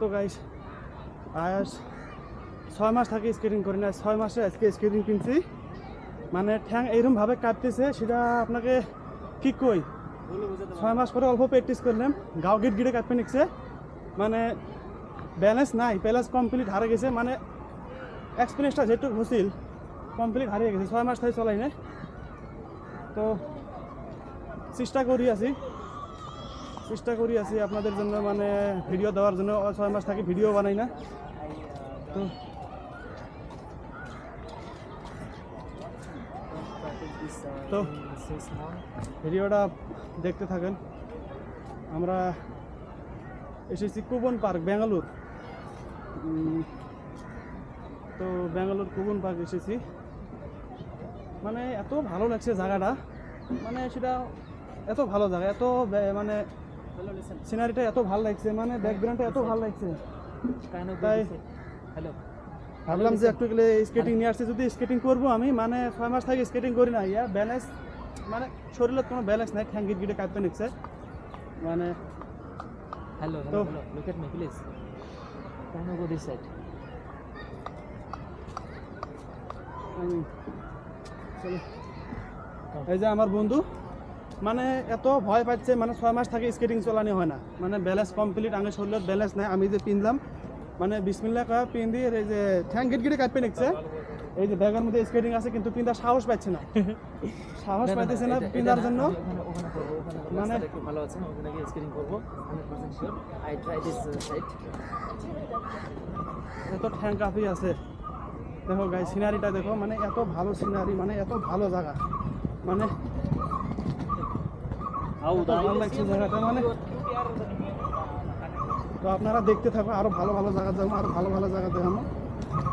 তো গাইস আয়াস ছয় মাস থাকি স্কেটিং করি না ছয় মাসে আজকে স্কেটিং কিনছি। মানে ঠ্যাং এইরকমভাবে কাটতেছে, সেটা আপনাকে কি কই? ছয় মাস পরে অল্প প্র্যাকটিস করলাম, গাও গিট গিটে কাটপে নিচ্ছে। মানে ব্যালেন্স নাই ব্যালেন্স কমপ্লিট হারে গেছে মানে এক্সপিরিয়েন্সটা যেটুকু হছিল কমপ্লিট হারিয়ে গেছে, ছয় মাস থেকে চলাই না তো চেষ্টা করি আছি। চেষ্টা করি আছি আপনাদের জন্য মানে ভিডিও দেওয়ার জন্য। ছয় মাস থাকি ভিডিও বানাই না। তো তো ভিডিওটা দেখতে থাকেন। আমরা এসেছি কুবন পার্ক, ব্যাঙ্গালোর। তো ব্যাঙ্গালোর কুবন পার্ক এসেছি। মানে এত ভালো লাগছে জায়গাটা। মানে সেটা এত ভালো জায়গা, এত মানে সিনারিটা এত ভালো লাগছে মানে ব্যাকগ্রাউন্ডটা এত ভালো লাগছে। তাই হ্যালো ভাবলাম যে একটু গেলে স্কেটিং নিয়ে আসছি যদি স্কেটিং করব আমি মানে ছয় মাস থেকে স্কেটিং করি না ইয়া ব্যালেন্স মানে শরীরের কোনো ব্যালেন্স নাই ঠ্যাং গিট গিটে কাঁপতে নিচ্ছে। মানে হ্যালো তো- look at me please you go this side এই যে আমার বন্ধু। মানে এত ভয় পাচ্ছে মানে ছয় মাস থেকে স্কেটিং চলানি হয় না। মানে ব্যালেন্স কমপ্লিট আগে শরীরের ব্যালেন্স নাই আমি যে পিনলাম মানে বিসমিল্লা কয়া পিন দিয়ে এই যে ঠ্যাং গিট গিটে কাটপে নিচ্ছে। এই যে ব্যাগের মধ্যে স্কেটিং আছে কিন্তু পিন্দার সাহস পাচ্ছে না। সাহস পাইতেছে না পিন্দার জন্য। মানে- মানে ভালো আছে ওখানে গিয়ে স্কেটিং করব শিওর আই ট্রাই দিস এত ঠ্যাং কাফি আছে। দেখো গাই সিনারিটা দেখো মানে এত ভালো সিনারি মানে এত ভালো জায়গা। মানে এত ভালো লাগছে জায়গাটা মানে? তো আপনারা দেখতে থাকবেন আরও ভালো ভালো জায়গা যাব আরও ভালো ভালো জায়গা দেখানো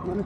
মানে